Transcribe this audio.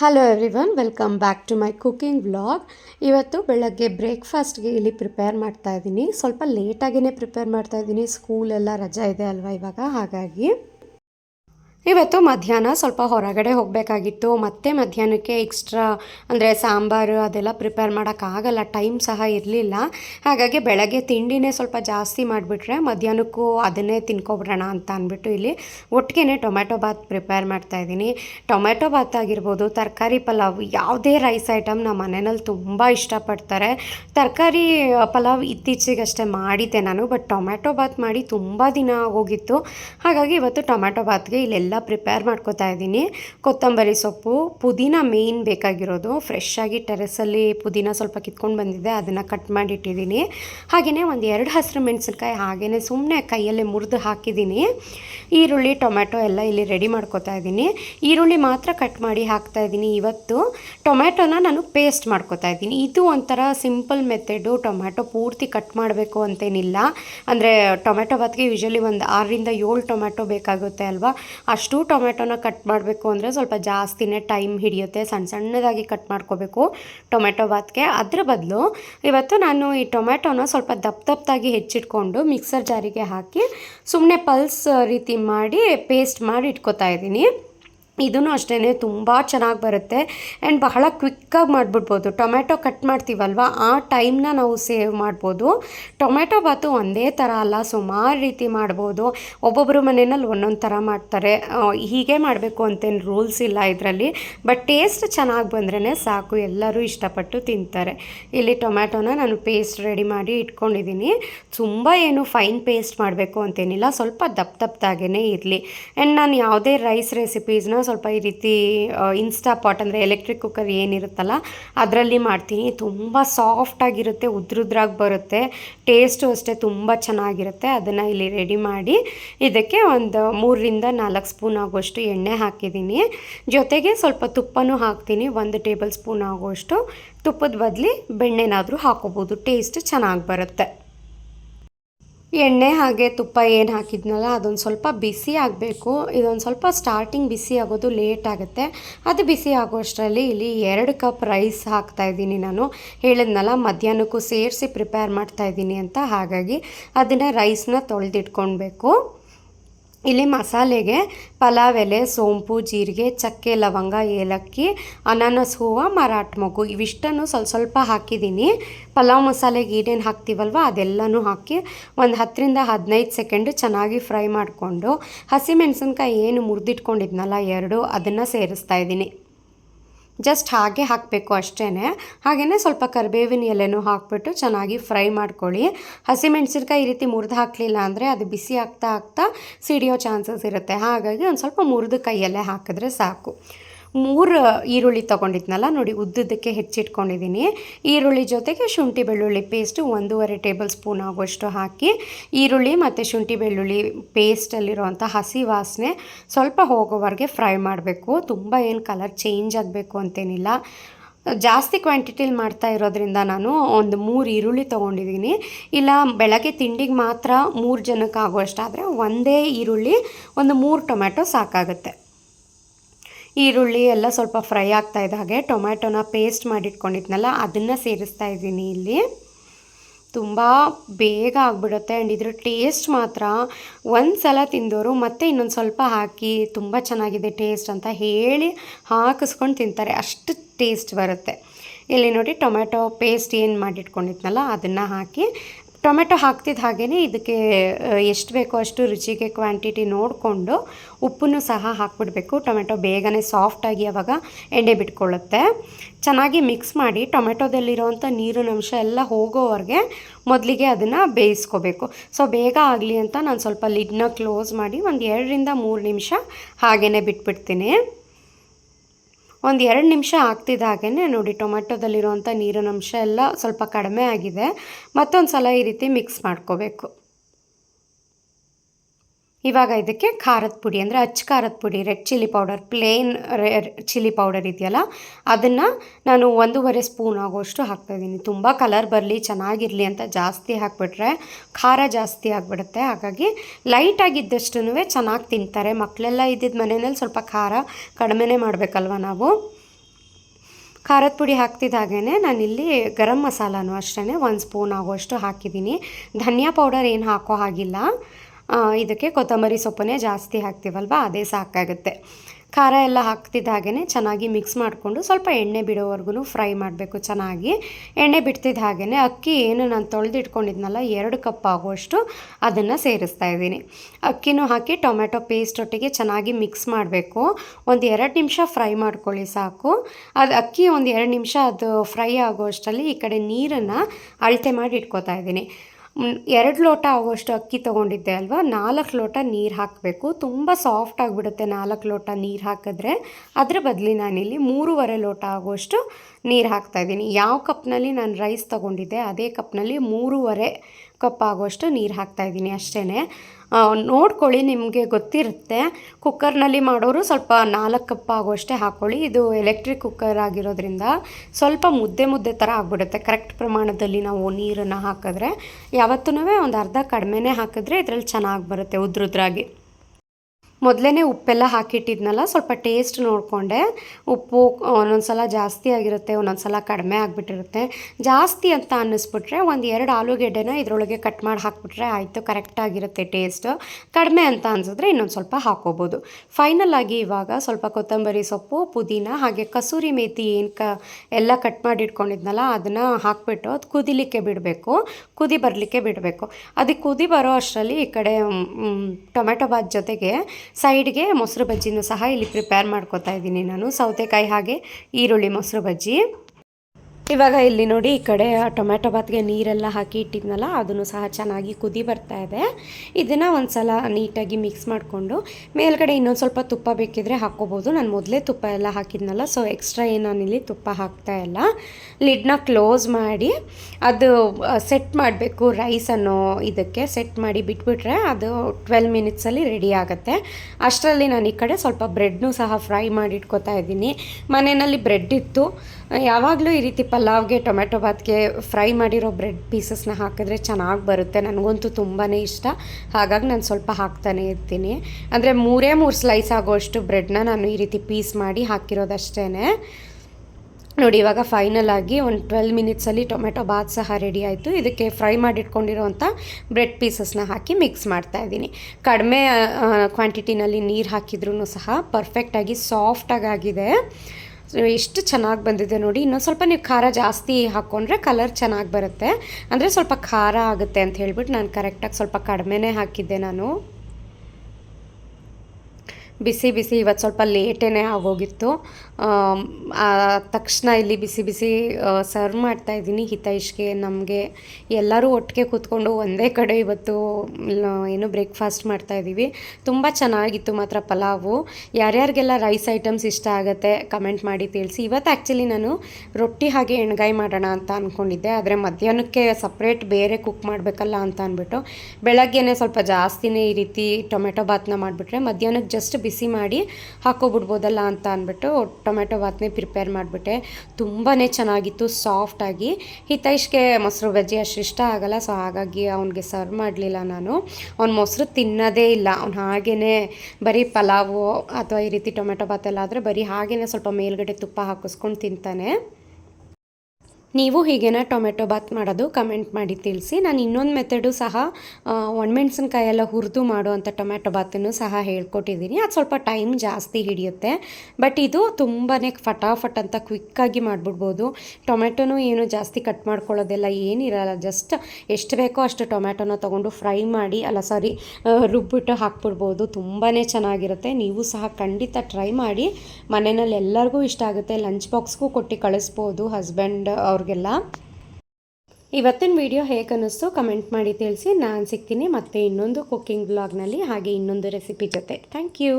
Hello everyone welcome back to my cooking vlog ಇವತ್ತು ಬೆಳಗ್ಗೆ ಬ್ರೇಕ್ಫಾಸ್ಟ್ಗೆ ಇಲ್ಲಿ ಪ್ರಿಪೇರ್ ಮಾಡ್ತಾ ಇದ್ದೀನಿ. ಸ್ವಲ್ಪ ಲೇಟಾಗಿಯೇ ಪ್ರಿಪೇರ್ ಮಾಡ್ತಾ ಇದ್ದೀನಿ. ಸ್ಕೂಲೆಲ್ಲ ರಜಾ ಇದೆ ಅಲ್ವಾ ಇವಾಗ? ಹಾಗಾಗಿ. ಇವತ್ತು ಮಧ್ಯಾಹ್ನ ಸ್ವಲ್ಪ ಹೊರಗಡೆ ಹೋಗಬೇಕಾಗಿತ್ತು. ಮತ್ತೆ ಮಧ್ಯಾಹ್ನಕ್ಕೆ ಎಕ್ಸ್ಟ್ರಾ ಅಂದರೆ ಸಾಂಬಾರು ಅದೆಲ್ಲ ಪ್ರಿಪೇರ್ ಮಾಡೋಕ್ಕಾಗಲ್ಲ ಟೈಮ್ ಸಹ ಇರಲಿಲ್ಲ. ಹಾಗಾಗಿ ಬೆಳಗ್ಗೆ ತಿಂಡಿನೇ ಸ್ವಲ್ಪ ಜಾಸ್ತಿ ಮಾಡಿಬಿಟ್ರೆ ಮಧ್ಯಾಹ್ನಕ್ಕೂ ಅದನ್ನೇ ತಿನ್ಕೊಬಿಡೋಣ ಅಂತ ಅಂದ್ಬಿಟ್ಟು ಇಲ್ಲಿ ಒಟ್ಟಿಗೆ ಟೊಮೆಟೊ ಬಾತ್ ಪ್ರಿಪೇರ್ ಮಾಡ್ತಾಯಿದ್ದೀನಿ ಟೊಮೆಟೊ ಬಾತ್ ಆಗಿರ್ಬೋದು, ತರಕಾರಿ ಪಲಾವ್, ಯಾವುದೇ ರೈಸ್ ಐಟಮ್ ನಮ್ಮ ಮನೆಯಲ್ಲಿ ತುಂಬ ಇಷ್ಟಪಡ್ತಾರೆ. ತರಕಾರಿ ಪಲಾವ್ ಇತ್ತೀಚೆಗಷ್ಟೇ ಮಾಡಿದ್ದೆ ನಾನು ಬಟ್ ಟೊಮೆಟೊ ಬಾತ್ ಮಾಡಿ ತುಂಬ ದಿನ ಆಗೋಗಿತ್ತು. ಹಾಗಾಗಿ ಇವತ್ತು ಟೊಮೆಟೊ ಬಾತ್ಗೆ ಇಲ್ಲೆಲ್ಲ ಪ್ರಿಪೇರ್ ಮಾಡ್ಕೋತಾ ಇದ್ದೀನಿ. ಕೊತ್ತಂಬರಿ ಸೊಪ್ಪು, ಪುದೀನ ಮೇಯ್ನ್ ಬೇಕಾಗಿರೋದು. ಫ್ರೆಶ್ ಆಗಿ ಟೆರೆಸಲ್ಲಿ ಪುದೀನ ಸ್ವಲ್ಪ ಕಿತ್ಕೊಂಡು ಬಂದಿದೆ, ಅದನ್ನು ಕಟ್ ಮಾಡಿಟ್ಟಿದ್ದೀನಿ. ಹಾಗೆಯೇ ಒಂದು ಎರಡು ಹಸಿರು ಮೆಣಸಿನ್ಕಾಯಿ ಹಾಗೆಯೇ ಸುಮ್ಮನೆ ಕೈಯಲ್ಲೇ ಮುರಿದು ಹಾಕಿದ್ದೀನಿ. ಈರುಳ್ಳಿ ಟೊಮೆಟೊ ಎಲ್ಲ ಇಲ್ಲಿ ರೆಡಿ ಮಾಡ್ಕೋತಾ ಇದ್ದೀನಿ. ಈರುಳ್ಳಿ ಮಾತ್ರ ಕಟ್ ಮಾಡಿ ಹಾಕ್ತಾ ಇದ್ದೀನಿ ಇವತ್ತು. ಟೊಮೆಟೊನ ನಾನು ಪೇಸ್ಟ್ ಮಾಡ್ಕೋತಾ ಇದ್ದೀನಿ. ಇದು ಒಂಥರ ಸಿಂಪಲ್ ಮೆಥಡು ಟೊಮೆಟೊ ಪೂರ್ತಿ ಕಟ್ ಮಾಡಬೇಕು ಅಂತೇನಿಲ್ಲ. ಅಂದರೆ ಟೊಮೆಟೊ ಬಾತ್ಗೆ ಯೂಶಲಿ ಒಂದು ಆರರಿಂದ ಏಳು ಟೊಮೆಟೊ ಬೇಕಾಗುತ್ತೆ ಅಲ್ವಾ? ಅಷ್ಟು ಟೊಮೆಟೊನ ಕಟ್ ಮಾಡಬೇಕು ಅಂದರೆ ಸ್ವಲ್ಪ ಜಾಸ್ತಿನೇ ಟೈಮ್ ಹಿಡಿಯುತ್ತೆ. ಸಣ್ಣ ಸಣ್ಣದಾಗಿ ಕಟ್ ಮಾಡ್ಕೋಬೇಕು ಟೊಮೆಟೊ ಬಾತ್ಗೆ. ಅದರ ಬದಲು ಇವತ್ತು ನಾನು ಈ ಟೊಮೆಟೊನ ಸ್ವಲ್ಪ ದಪ್ಪ ದಪ್ಪದಾಗಿ ಹೆಚ್ಚಿಟ್ಕೊಂಡು ಮಿಕ್ಸರ್ ಜಾರಿಗೆ ಹಾಕಿ ಸುಮ್ಮನೆ ಪಲ್ಸ್ ರೀತಿ ಮಾಡಿ ಪೇಸ್ಟ್ ಮಾಡಿ ಇಟ್ಕೋತಾ ಇದ್ದೀನಿ. ಇದೂ ಅಷ್ಟೇ ತುಂಬ ಚೆನ್ನಾಗಿ ಬರುತ್ತೆ. ಆ್ಯಂಡ್ ಬಹಳ ಕ್ವಿಕ್ಕಾಗಿ ಮಾಡಿಬಿಡ್ಬೋದು. Tomato cut ಮಾಡ್ತೀವಲ್ವ? ಆ ಟೈಮ್ನ ನಾವು ಸೇವ್ ಮಾಡ್ಬೋದು. ಟೊಮೆಟೊ ಬಾತು ಒಂದೇ ಥರ ಅಲ್ಲ, ಸುಮಾರು ರೀತಿ ಮಾಡ್ಬೋದು. ಒಬ್ಬೊಬ್ಬರು ಮನೆಯಲ್ಲಿ ಒಂದೊಂದು ಥರ ಮಾಡ್ತಾರೆ. ಹೀಗೆ ಮಾಡಬೇಕು ಅಂತೇನು ರೂಲ್ಸ್ ಇಲ್ಲ ಇದರಲ್ಲಿ. ಬಟ್ ಟೇಸ್ಟ್ ಚೆನ್ನಾಗಿ ಬಂದ್ರೇ ಸಾಕು. ಎಲ್ಲರೂ ಇಷ್ಟಪಟ್ಟು ತಿಂತಾರೆ. ಇಲ್ಲಿ ಟೊಮೆಟೊನ ನಾನು ಪೇಸ್ಟ್ ರೆಡಿ ಮಾಡಿ ಇಟ್ಕೊಂಡಿದ್ದೀನಿ ತುಂಬ ಏನು ಫೈನ್ ಪೇಸ್ಟ್ ಮಾಡಬೇಕು ಅಂತೇನಿಲ್ಲ. ಸ್ವಲ್ಪ ದಪ್ಪ ದಪ್ಪದಾಗೇ ಇರಲಿ. ಆ್ಯಂಡ್ ನಾನು ಯಾವುದೇ ರೈಸ್ ರೆಸಿಪೀಸ್ನ ಸ್ವಲ್ಪ ಈ ರೀತಿ ಇನ್ಸ್ಟಾ ಪಾಟ್ ಅಂದರೆ ಎಲೆಕ್ಟ್ರಿಕ್ ಕುಕ್ಕರ್ ಏನಿರುತ್ತಲ್ಲ, ಅದರಲ್ಲಿ ಮಾಡ್ತೀನಿ. ತುಂಬ ಸಾಫ್ಟಾಗಿರುತ್ತೆ ಉದ್ರುದ್ರಾಗಿ ಬರುತ್ತೆ. ಟೇಸ್ಟು ಅಷ್ಟೇ ತುಂಬ ಚೆನ್ನಾಗಿರುತ್ತೆ. ಅದನ್ನು ಇಲ್ಲಿ ರೆಡಿ ಮಾಡಿ, ಇದಕ್ಕೆ ಒಂದು ಮೂರರಿಂದ ನಾಲ್ಕು ಸ್ಪೂನ್ ಆಗುವಷ್ಟು ಎಣ್ಣೆ ಹಾಕಿದ್ದೀನಿ. ಜೊತೆಗೆ ಸ್ವಲ್ಪ ತುಪ್ಪನೂ ಹಾಕ್ತೀನಿ, ಒಂದು ಟೇಬಲ್ ಸ್ಪೂನ್ ಆಗುವಷ್ಟು. ತುಪ್ಪದ ಬದಲಿ ಬೆಣ್ಣೆನಾದರೂ ಹಾಕೋಬೋದು. ಟೇಸ್ಟ್ ಚೆನ್ನಾಗಿ ಬರುತ್ತೆ. ಎಣ್ಣೆ ಹಾಗೆ ತುಪ್ಪ ಏನು ಹಾಕಿದ್ನಲ್ಲ, ಅದೊಂದು ಸ್ವಲ್ಪ ಬಿಸಿ ಆಗಬೇಕು. ಇದೊಂದು ಸ್ವಲ್ಪ ಸ್ಟಾರ್ಟಿಂಗ್ ಬಿಸಿ ಆಗೋದು ಲೇಟ್ ಆಗುತ್ತೆ. ಅದು ಬಿಸಿ ಆಗೋಷ್ಟರಲ್ಲಿ ಇಲ್ಲಿ ಎರಡು ಕಪ್ ರೈಸ್ ಹಾಕ್ತಾ ಇದ್ದೀನಿ ನಾನು. ಹೇಳಿದ್ನಲ್ಲ, ಮಧ್ಯಾಹ್ನಕ್ಕೂ ಸೇರಿಸಿ ಪ್ರಿಪೇರ್ ಮಾಡ್ತಾ ಇದ್ದೀನಿ ಅಂತ. ಹಾಗಾಗಿ ಅದನ್ನು ರೈಸ್ನ ತೊಳೆದಿಟ್ಕೊಳ್ಬೇಕು ಇಲ್ಲಿ ಮಸಾಲೆಗೆ ಪಲಾವ್ ಎಲೆ, ಸೋಂಪು, ಜೀರಿಗೆ, ಚಕ್ಕೆ, ಲವಂಗ, ಏಲಕ್ಕಿ, ಅನಾನಸ್, ಹೂವು, ಮರಾಠ ಮಗು ಇವಿಷ್ಟನ್ನು ಸ್ವಲ್ಪ ಸ್ವಲ್ಪ ಹಾಕಿದ್ದೀನಿ. ಪಲಾವ್ ಮಸಾಲೆಗೆ ಏನೇನು ಹಾಕ್ತೀವಲ್ವ ಅದೆಲ್ಲನೂ ಹಾಕಿ ಒಂದು ಹತ್ತರಿಂದ ಹದಿನೈದು ಸೆಕೆಂಡು ಚೆನ್ನಾಗಿ ಫ್ರೈ ಮಾಡಿಕೊಂಡು ಹಸಿಮೆಣಸಿನ್ಕಾಯಿ ಏನು ಮುರಿದಿಟ್ಕೊಂಡಿದ್ನಲ್ಲ, ಎರಡು ಅದನ್ನು ಸೇರಿಸ್ತಾ ಇದ್ದೀನಿ. ಜಸ್ಟ್ ಹಾಗೆ ಹಾಕಬೇಕು ಅಷ್ಟೇ ಹಾಗೆಯೇ ಸ್ವಲ್ಪ ಕರಿಬೇವಿನ ಎಲೆನೂ ಹಾಕ್ಬಿಟ್ಟು ಚೆನ್ನಾಗಿ ಫ್ರೈ ಮಾಡ್ಕೊಳ್ಳಿ. ಹಸಿಮೆಣಸಿನ್ಕಾಯಿ ಈ ರೀತಿ ಮುರಿದು ಹಾಕಲಿಲ್ಲ ಅಂದರೆ ಅದು ಬಿಸಿ ಆಗ್ತಾ ಆಗ್ತಾ ಸಿಡಿಯೋ ಚಾನ್ಸಸ್ ಇರುತ್ತೆ. ಹಾಗಾಗಿ ಒಂದು ಸ್ವಲ್ಪ ಮುರಿದು ಕೈಯಲ್ಲೇ ಹಾಕಿದ್ರೆ ಸಾಕು. ಮೂರು ಈರುಳ್ಳಿ ತೊಗೊಂಡಿದ್ನಲ್ಲ, ನೋಡಿ ಉದ್ದುದಕ್ಕೆ ಹೆಚ್ಚಿಟ್ಕೊಂಡಿದ್ದೀನಿ. ಈರುಳ್ಳಿ ಜೊತೆಗೆ ಶುಂಠಿ ಬೆಳ್ಳುಳ್ಳಿ ಪೇಸ್ಟು ಒಂದೂವರೆ ಟೇಬಲ್ ಸ್ಪೂನ್ ಆಗುವಷ್ಟು ಹಾಕಿ, ಈರುಳ್ಳಿ ಮತ್ತು ಶುಂಠಿ ಬೆಳ್ಳುಳ್ಳಿ ಪೇಸ್ಟಲ್ಲಿರುವಂಥ ಹಸಿ ವಾಸನೆ ಸ್ವಲ್ಪ ಹೋಗೋವರೆಗೆ ಫ್ರೈ ಮಾಡಬೇಕು. ತುಂಬ ಏನು ಕಲರ್ ಚೇಂಜ್ ಆಗಬೇಕು ಅಂತೇನಿಲ್ಲ. ಜಾಸ್ತಿ ಕ್ವಾಂಟಿಟಿಲಿ ಮಾಡ್ತಾ ಇರೋದ್ರಿಂದ ನಾನು ಒಂದು ಮೂರು ಈರುಳ್ಳಿ ತೊಗೊಂಡಿದ್ದೀನಿ. ಇಲ್ಲ, ಬೆಳಗ್ಗೆ ತಿಂಡಿಗೆ ಮಾತ್ರ ಮೂರು ಜನಕ್ಕೆ ಆಗುವಷ್ಟಾದರೆ ಒಂದೇ ಈರುಳ್ಳಿ, ಒಂದು ಮೂರು ಟೊಮ್ಯಾಟೊ ಸಾಕಾಗುತ್ತೆ. ಈರುಳ್ಳಿ ಎಲ್ಲ ಸ್ವಲ್ಪ ಫ್ರೈ ಆಗ್ತಾ ಇದ್ದ ಹಾಗೆ ಟೊಮ್ಯಾಟೊನ ಪೇಸ್ಟ್ ಮಾಡಿಟ್ಕೊಂಡಿದ್ನಲ್ಲ, ಅದನ್ನು ಸೇರಿಸ್ತಾ ಇದ್ದೀನಿ ಇಲ್ಲಿ. ತುಂಬ ಬೇಗ ಆಗಿಬಿಡುತ್ತೆ ಆ್ಯಂಡ್ ಇದ್ರ ಟೇಸ್ಟ್ ಮಾತ್ರ ಒಂದು ಸಲ ತಿಂದವರು ಮತ್ತೆ ಇನ್ನೊಂದು ಸ್ವಲ್ಪ ಹಾಕಿ ತುಂಬ ಚೆನ್ನಾಗಿದೆ ಟೇಸ್ಟ್ ಅಂತ ಹೇಳಿ ಹಾಕಿಸ್ಕೊಂಡು ತಿಂತಾರೆ. ಅಷ್ಟು ಟೇಸ್ಟ್ ಬರುತ್ತೆ. ಇಲ್ಲಿ ನೋಡಿ ಟೊಮೆಟೊ ಪೇಸ್ಟ್ ಏನು ಮಾಡಿಟ್ಕೊಂಡಿದ್ನಲ್ಲ, ಅದನ್ನು ಹಾಕಿ ಟೊಮೆಟೊ ಹಾಕ್ತಿದ್ದ ಹಾಗೆಯೇ ಇದಕ್ಕೆ ಎಷ್ಟು ಬೇಕೋ ಅಷ್ಟು ರುಚಿಗೆ ಕ್ವಾಂಟಿಟಿ ನೋಡಿಕೊಂಡು ಉಪ್ಪನ್ನು ಸಹ ಹಾಕ್ಬಿಡಬೇಕು. ಟೊಮೆಟೊ ಬೇಗನೆ ಸಾಫ್ಟಾಗಿ ಅವಾಗ ಎಣ್ಣೆ ಬಿಟ್ಕೊಳ್ಳುತ್ತೆ. ಚೆನ್ನಾಗಿ ಮಿಕ್ಸ್ ಮಾಡಿ ಟೊಮೆಟೊದಲ್ಲಿರೋವಂಥ ನೀರಿನ ಅಂಶ ಎಲ್ಲ ಹೋಗೋವರೆಗೆ ಮೊದಲಿಗೆ ಅದನ್ನು ಬೇಯಿಸ್ಕೋಬೇಕು. ಸೊ ಬೇಗ ಆಗಲಿ ಅಂತ ನಾನು ಸ್ವಲ್ಪ ಲಿಡ್ನ ಕ್ಲೋಸ್ ಮಾಡಿ ಒಂದು ಎರಡರಿಂದ ಮೂರು ನಿಮಿಷ ಹಾಗೇ ಬಿಟ್ಬಿಡ್ತೀನಿ. ಒಂದು ಎರಡು ನಿಮಿಷ ಆಗ್ತಿದ್ದ ಹಾಗೆಯೇ ನೋಡಿ ಟೊಮೆಟೊದಲ್ಲಿರುವಂಥ ನೀರಿನ ಅಂಶ ಎಲ್ಲ ಸ್ವಲ್ಪ ಕಡಿಮೆ ಆಗಿದೆ. ಮತ್ತೊಂದು ಸಲ ಈ ರೀತಿ ಮಿಕ್ಸ್ ಮಾಡ್ಕೋಬೇಕು. ಇವಾಗ ಇದಕ್ಕೆ ಖಾರದ ಪುಡಿ ಅಂದರೆ ಅಚ್ಚ ಖಾರದ ಪುಡಿ, red chilli powder, plain chilli powder ಇದೆಯಲ್ಲ, ಅದನ್ನು ನಾನು ಒಂದೂವರೆ ಸ್ಪೂನ್ ಆಗೋಷ್ಟು ಹಾಕ್ತಾಯಿದ್ದೀನಿ ತುಂಬ ಕಲರ್ ಬರಲಿ, ಚೆನ್ನಾಗಿರಲಿ ಅಂತ ಜಾಸ್ತಿ ಹಾಕಿಬಿಟ್ರೆ, ಖಾರ ಜಾಸ್ತಿ ಆಗಿಬಿಡುತ್ತೆ. ಹಾಗಾಗಿ ಲೈಟಾಗಿದ್ದಷ್ಟು ಚೆನ್ನಾಗಿ ತಿಂತಾರೆ. ಮಕ್ಕಳೆಲ್ಲ ಇದ್ದಿದ್ದ ಮನೆಯಲ್ಲಿ ಸ್ವಲ್ಪ ಖಾರ ಕಡಿಮೆನೇ ಮಾಡಬೇಕಲ್ವ ನಾವು? ಖಾರದ ಪುಡಿ ಹಾಕ್ತಿದ್ದಾಗೇ ನಾನಿಲ್ಲಿ ಗರಂ ಮಸಾಲಾನು ಅಷ್ಟೇ ಒಂದು ಸ್ಪೂನ್ ಆಗೋಷ್ಟು ಹಾಕಿದ್ದೀನಿ. ಧನಿಯಾ ಪೌಡರ್ ಏನು ಹಾಕೋ ಹಾಗಿಲ್ಲ. ಇದಕ್ಕೆ ಕೊತ್ತಂಬರಿ ಸೊಪ್ಪನ್ನೇ ಜಾಸ್ತಿ ಹಾಕ್ತೀವಲ್ವ? ಅದೇ ಸಾಕಾಗುತ್ತೆ. ಖಾರ ಎಲ್ಲ ಹಾಕ್ತಿದ್ದ ಹಾಗೆಯೇ ಚೆನ್ನಾಗಿ ಮಿಕ್ಸ್ ಮಾಡಿಕೊಂಡು ಸ್ವಲ್ಪ ಎಣ್ಣೆ ಬಿಡೋವರೆಗೂ ಫ್ರೈ ಮಾಡಬೇಕು ಚೆನ್ನಾಗಿ. ಎಣ್ಣೆ ಬಿಡ್ತಿದ್ದ ಹಾಗೆಯೇ ಅಕ್ಕಿ ಏನು ನಾನು ತೊಳೆದಿಟ್ಕೊಂಡಿದ್ನಲ್ಲ, ಎರಡು ಕಪ್ ಆಗುವಷ್ಟು ಅದನ್ನು ಸೇರಿಸ್ತಾ ಇದ್ದೀನಿ. ಅಕ್ಕಿನೂ ಹಾಕಿ ಟೊಮೆಟೊ ಪೇಸ್ಟ್ ಒಟ್ಟಿಗೆ ಚೆನ್ನಾಗಿ ಮಿಕ್ಸ್ ಮಾಡಬೇಕು. ಒಂದು ಎರಡು ನಿಮಿಷ ಫ್ರೈ ಮಾಡ್ಕೊಳ್ಳಿ ಸಾಕು. ಅದು ಅಕ್ಕಿ ಒಂದು ಎರಡು ನಿಮಿಷ ಅದು ಫ್ರೈ ಆಗೋಷ್ಟರಲ್ಲಿ ಈ ಕಡೆ ನೀರನ್ನು ಅಳತೆ ಮಾಡಿ ಇಟ್ಕೋತಾ ಇದ್ದೀನಿ. ಎರಡು ಲೋಟ ಆಗುವಷ್ಟು ಅಕ್ಕಿ ತೊಗೊಂಡಿದ್ದೆ ಅಲ್ವಾ? ನಾಲ್ಕು ಲೋಟ ನೀರು ಹಾಕಬೇಕು. ತುಂಬ ಸಾಫ್ಟ್ ಆಗಿಬಿಡುತ್ತೆ ನಾಲ್ಕು ಲೋಟ ನೀರು ಹಾಕಿದ್ರೆ. ಅದ್ರ ಬದಲಿ ನಾನಿಲ್ಲಿ ಮೂರುವರೆ ಲೋಟ ಆಗುವಷ್ಟು ನೀರು ಹಾಕ್ತಾಯಿದ್ದೀನಿ ಯಾವ ಕಪ್ನಲ್ಲಿ ನಾನು ರೈಸ್ ತೊಗೊಂಡಿದ್ದೆ, ಅದೇ ಕಪ್ನಲ್ಲಿ ಮೂರುವರೆ ಕಪ್ ಆಗುವಷ್ಟು ನೀರು ಹಾಕ್ತಾಯಿದ್ದೀನಿ ಅಷ್ಟೇ ನೋಡ್ಕೊಳ್ಳಿ, ನಿಮಗೆ ಗೊತ್ತಿರುತ್ತೆ. ಕುಕ್ಕರ್ನಲ್ಲಿ ಮಾಡೋರು ಸ್ವಲ್ಪ ನಾಲ್ಕು ಕಪ್ ಆಗುವಷ್ಟೇ ಹಾಕ್ಕೊಳ್ಳಿ ಇದು ಎಲೆಕ್ಟ್ರಿಕ್ ಕುಕ್ಕರ್ ಆಗಿರೋದ್ರಿಂದ ಸ್ವಲ್ಪ ಮುದ್ದೆ ಮುದ್ದೆ ಥರ ಆಗಿಬಿಡುತ್ತೆ. ಕರೆಕ್ಟ್ ಪ್ರಮಾಣದಲ್ಲಿ ನಾವು ನೀರನ್ನು ಹಾಕಿದ್ರೆ ಯಾವತ್ತೂ ಒಂದು ಅರ್ಧ ಕಡಿಮೆನೇ ಹಾಕಿದ್ರೆ ಇದರಲ್ಲಿ ಚೆನ್ನಾಗಿ ಬರುತ್ತೆ, ಉದ್ರುದ್ರಾಗಿ. ಮೊದಲೇ ಉಪ್ಪೆಲ್ಲ ಹಾಕಿಟ್ಟಿದ್ನಲ್ಲ, ಸ್ವಲ್ಪ ಟೇಸ್ಟ್ ನೋಡಿಕೊಂಡೆ. ಉಪ್ಪು ಒಂದೊಂದು ಸಲ ಜಾಸ್ತಿ ಆಗಿರುತ್ತೆ ಒಂದೊಂದು ಸಲ ಕಡಿಮೆ ಆಗಿಬಿಟ್ಟಿರುತ್ತೆ. ಜಾಸ್ತಿ ಅಂತ ಅನ್ನಿಸ್ಬಿಟ್ರೆ ಒಂದು ಎರಡು ಆಲೂಗೆಡ್ಡೆನ ಇದರೊಳಗೆ ಕಟ್ ಮಾಡಿ ಹಾಕ್ಬಿಟ್ರೆ ಆಯಿತು ಕರೆಕ್ಟಾಗಿರುತ್ತೆ ಟೇಸ್ಟ್ ಕಡಿಮೆ ಅಂತ ಅನ್ಸಿದ್ರೆ ಇನ್ನೊಂದು ಸ್ವಲ್ಪ ಹಾಕೋಬೋದು. ಫೈನಲ್ ಆಗಿ ಇವಾಗ ಸ್ವಲ್ಪ ಕೊತ್ತಂಬರಿ ಸೊಪ್ಪು, ಪುದೀನ, ಹಾಗೆ ಕಸೂರಿ ಮೇಥಿ ಏನು ಕ, ಎಲ್ಲ ಕಟ್ ಮಾಡಿ ಇಟ್ಕೊಂಡಿದ್ನಲ್ಲ, ಅದನ್ನು ಹಾಕ್ಬಿಟ್ಟು ಅದು ಕುದಿಲಿಕ್ಕೆ ಬಿಡಬೇಕು. ಕುದಿ ಬರಲಿಕ್ಕೆ ಬಿಡಬೇಕು. ಅದಕ್ಕೆ ಕುದಿ ಬರೋ ಅಷ್ಟರಲ್ಲಿ ಈ ಕಡೆ ಟೊಮೆಟೊ ಬಾತ್ ಜೊತೆಗೆ ಸೈಡ್ಗೆ ಮೊಸರು ಬಜ್ಜಿನೂ ಸಹ ಇಲ್ಲಿ ಪ್ರಿಪೇರ್ ಮಾಡ್ಕೋತಾ ಇದ್ದೀನಿ ನಾನು. ಸೌತೆಕಾಯಿ ಹಾಗೆ ಈರುಳ್ಳಿ ಮೊಸರು ಬಜ್ಜಿ. ಇವಾಗ ಇಲ್ಲಿ ನೋಡಿ ಈ ಕಡೆ ಟೊಮೆಟೊ ಬಾತ್ಗೆ ನೀರೆಲ್ಲ ಹಾಕಿ ಇಟ್ಟಿದ್ನಲ್ಲ, ಅದನ್ನು ಸಹ ಚೆನ್ನಾಗಿ ಕುದಿ ಬರ್ತಾ ಇದೆ. ಇದನ್ನು ಒಂದು ಸಲ ನೀಟಾಗಿ ಮಿಕ್ಸ್ ಮಾಡಿಕೊಂಡು ಮೇಲ್ಗಡೆ ಇನ್ನೊಂದು ಸ್ವಲ್ಪ ತುಪ್ಪ ಬೇಕಿದ್ರೆ ಹಾಕ್ಕೋಬೋದು. ನಾನು ಮೊದಲೇ ತುಪ್ಪ ಎಲ್ಲ ಹಾಕಿದ್ನಲ್ಲ ಸೊ ಎಕ್ಸ್ಟ್ರಾ ಏನು ನಾನಿಲ್ಲಿ ತುಪ್ಪ ಹಾಕ್ತಾ ಇಲ್ಲ. ಲಿಡ್ನ ಕ್ಲೋಸ್ ಮಾಡಿ ಅದು ಸೆಟ್ ಮಾಡಬೇಕು ರೈಸ್ ಅನ್ನೋ ಇದಕ್ಕೆ ಸೆಟ್ ಮಾಡಿ ಬಿಟ್ಬಿಟ್ರೆ ಅದು ಟ್ವೆಲ್ ಮಿನಿಟ್ಸಲ್ಲಿ ರೆಡಿ ಆಗುತ್ತೆ. ಅಷ್ಟರಲ್ಲಿ ನಾನು ಈ ಕಡೆ ಸ್ವಲ್ಪ ಬ್ರೆಡ್ನೂ ಸಹ ಫ್ರೈ ಮಾಡಿ ಇಟ್ಕೋತಾ ಇದ್ದೀನಿ. ಮನೆಯಲ್ಲಿ ಬ್ರೆಡ್ ಇತ್ತು. ಯಾವಾಗಲೂ ಈ ರೀತಿ ಪಲಾವ್ಗೆ ಟೊಮೆಟೊ ಬಾತ್ಗೆ ಫ್ರೈ ಮಾಡಿರೋ ಬ್ರೆಡ್ ಪೀಸಸ್ನ ಹಾಕಿದ್ರೆ ಚೆನ್ನಾಗಿ ಬರುತ್ತೆ. ನನಗಂತೂ ತುಂಬಾ ಇಷ್ಟ. ಹಾಗಾಗಿ ನಾನು ಸ್ವಲ್ಪ ಹಾಕ್ತಾನೆ ಇರ್ತೀನಿ. ಅಂದರೆ ಮೂರೇ ಮೂರು ಸ್ಲೈಸ್ ಆಗೋಷ್ಟು ಬ್ರೆಡ್ನ ನಾನು ಈ ರೀತಿ ಪೀಸ್ ಮಾಡಿ ಹಾಕಿರೋದಷ್ಟೇ ನೋಡಿ, ಇವಾಗ ಫೈನಲ್ ಆಗಿ ಒಂದು ಟ್ವೆಲ್ ಮಿನಿಟ್ಸಲ್ಲಿ ಟೊಮೆಟೊ ಬಾತ್ ಸಹ ರೆಡಿ ಆಯಿತು. ಇದಕ್ಕೆ ಫ್ರೈ ಮಾಡಿಟ್ಕೊಂಡಿರೋವಂಥ ಬ್ರೆಡ್ ಪೀಸಸ್ನ ಹಾಕಿ ಮಿಕ್ಸ್ ಮಾಡ್ತಾ ಇದ್ದೀನಿ. ಕಡಿಮೆ ಕ್ವಾಂಟಿಟಿನಲ್ಲಿ ನೀರು ಹಾಕಿದ್ರೂ ಸಹ ಪರ್ಫೆಕ್ಟಾಗಿ ಸಾಫ್ಟಾಗಿ ಆಗಿದೆ. ಎಷ್ಟು ಚೆನ್ನಾಗಿ ಬಂದಿದೆ ನೋಡಿ. ಇನ್ನೊಂದು ಸ್ವಲ್ಪ ನೀವು ಖಾರ ಜಾಸ್ತಿ ಹಾಕ್ಕೊಂಡ್ರೆ ಕಲರ್ ಚೆನ್ನಾಗಿ ಬರುತ್ತೆ. ಅಂದರೆ ಸ್ವಲ್ಪ ಖಾರ ಆಗುತ್ತೆ ಅಂತ ಹೇಳ್ಬಿಟ್ಟು ನಾನು ಕರೆಕ್ಟಾಗಿ ಸ್ವಲ್ಪ ಕಡಿಮೆನೇ ಹಾಕಿದ್ದೆ ನಾನು. ಬಿಸಿ ಬಿಸಿ ಇವತ್ತು ಸ್ವಲ್ಪ ಲೇಟೇ ಆಗೋಗಿತ್ತು. ತಕ್ಷಣ ಇಲ್ಲಿ ಬಿಸಿ ಬಿಸಿ ಸರ್ವ್ ಮಾಡ್ತಾ ಇದ್ದೀನಿ ಹಿತೈಷ್ಗೆ. ನಮಗೆ ಎಲ್ಲರೂ ಒಟ್ಟಿಗೆ ಕೂತ್ಕೊಂಡು ಒಂದೇ ಕಡೆ ಇವತ್ತು ಏನು ಬ್ರೇಕ್ಫಾಸ್ಟ್ ಮಾಡ್ತಾ ಇದ್ದೀವಿ. ತುಂಬ ಚೆನ್ನಾಗಿತ್ತು ಮಾತ್ರ ಪಲಾವು. ಯಾರ್ಯಾರಿಗೆಲ್ಲ ರೈಸ್ ಐಟಮ್ಸ್ ಇಷ್ಟ ಆಗುತ್ತೆ ಕಮೆಂಟ್ ಮಾಡಿ ತಿಳಿಸಿ. ಇವತ್ತು ಆ್ಯಕ್ಚುಲಿ ನಾನು ರೊಟ್ಟಿ ಹಾಗೆ ಎಣ್ಗಾಯಿ ಮಾಡೋಣ ಅಂತ ಅಂದ್ಕೊಂಡಿದ್ದೆ ಆದರೆ ಮಧ್ಯಾಹ್ನಕ್ಕೆ ಸಪ್ರೇಟ್ ಬೇರೆ ಕುಕ್ ಮಾಡಬೇಕಲ್ಲ ಅಂತ ಅಂದ್ಬಿಟ್ಟು ಬೆಳಗ್ಗೆನೇ ಸ್ವಲ್ಪ ಜಾಸ್ತಿನೇ ಈ ರೀತಿ ಟೊಮೆಟೊ ಬಾತ್ನ ಮಾಡಿಬಿಟ್ರೆ ಮಧ್ಯಾಹ್ನಕ್ಕೆ ಜಸ್ಟ್ ಮಾಡಿ ಹಾಕೋಬಿಡ್ಬೋದಲ್ಲ ಅಂತ ಅಂದ್ಬಿಟ್ಟು ಟೊಮೆಟೊ ಬಾತ್ನೇ ಪ್ರಿಪೇರ್ ಮಾಡಿಬಿಟ್ಟೆ. ತುಂಬಾ ಚೆನ್ನಾಗಿತ್ತು ಸಾಫ್ಟಾಗಿ ಹಿತೈಷ್ಗೆ ಮೊಸರು ಬಜ್ಜಿ ಅಷ್ಟು ಇಷ್ಟ ಆಗಲ್ಲ ಸೊ ಹಾಗಾಗಿ ಅವನಿಗೆ ಸರ್ವ್ ಮಾಡಲಿಲ್ಲ ನಾನು. ಅವ್ನು ಮೊಸರು ತಿನ್ನೋದೇ ಇಲ್ಲ. ಅವ್ನು ಹಾಗೇ ಬರೀ ಪಲಾವು ಅಥವಾ ಈ ರೀತಿ ಟೊಮೆಟೊ ಬಾತ್ ಎಲ್ಲ ಆದರೆ ಬರೀ ಹಾಗೇ ಸ್ವಲ್ಪ ಮೇಲ್ಗಡೆ ತುಪ್ಪ ಹಾಕಿಸ್ಕೊಂಡು ತಿಂತಾನೆ. ನೀವು ಹೀಗೇನ ಟೊಮೆಟೊ ಬಾತ್ ಮಾಡೋದು ಕಮೆಂಟ್ ಮಾಡಿ ತಿಳಿಸಿ. ನಾನು ಇನ್ನೊಂದು ಮೆಥಡು ಸಹ ಒಣಮೆಣ್ಸಿನ್ಕಾಯೆಲ್ಲ ಹುರಿದು ಮಾಡುವಂಥ ಟೊಮೆಟೊ ಬಾತನ್ನು ಸಹ ಹೇಳ್ಕೊಟ್ಟಿದ್ದೀನಿ. ಅದು ಸ್ವಲ್ಪ ಟೈಮ್ ಜಾಸ್ತಿ ಹಿಡಿಯುತ್ತೆ. ಬಟ್ ಇದು ತುಂಬಾ ಫಟಾಫಟ್ ಅಂತ ಕ್ವಿಕ್ಕಾಗಿ ಮಾಡಿಬಿಡ್ಬೋದು. ಟೊಮೆಟೊನೂ ಏನು ಜಾಸ್ತಿ ಕಟ್ ಮಾಡ್ಕೊಳ್ಳೋದೆಲ್ಲ ಏನಿರಲ್ಲ. ಜಸ್ಟ್ ಎಷ್ಟು ಬೇಕೋ ಅಷ್ಟು ಟೊಮೆಟೊನ ತೊಗೊಂಡು ಫ್ರೈ ಮಾಡಿ, ಅಲ್ಲ ಸಾರಿ ರುಬ್ಬಿಟ್ಟು ಹಾಕ್ಬಿಡ್ಬೋದು. ತುಂಬಾ ಚೆನ್ನಾಗಿರುತ್ತೆ. ನೀವು ಸಹ ಖಂಡಿತ ಟ್ರೈ ಮಾಡಿ. ಮನೆಯಲ್ಲಿ ಎಲ್ಲರಿಗೂ ಇಷ್ಟ ಆಗುತ್ತೆ. ಲಂಚ್ ಬಾಕ್ಸ್ಗೂ ಕೊಟ್ಟು ಕಳಿಸ್ಬೋದು. ಹಸ್ಬೆಂಡ್ ಅವ್ರಿಗೆಲ್ಲ. ಇವತ್ತಿನ ವಿಡಿಯೋ ಹೇಗೆ ಅನ್ನಿಸ್ತು ಕಮೆಂಟ್ ಮಾಡಿ ತಿಳಿಸಿ. ನಾನು ಸಿಗ್ತೀನಿ ಮತ್ತೆ ಇನ್ನೊಂದು ಕುಕ್ಕಿಂಗ್ ಬ್ಲಾಗ್ನಲ್ಲಿ ಹಾಗೆ ಇನ್ನೊಂದು ರೆಸಿಪಿ ಜೊತೆ. Thank you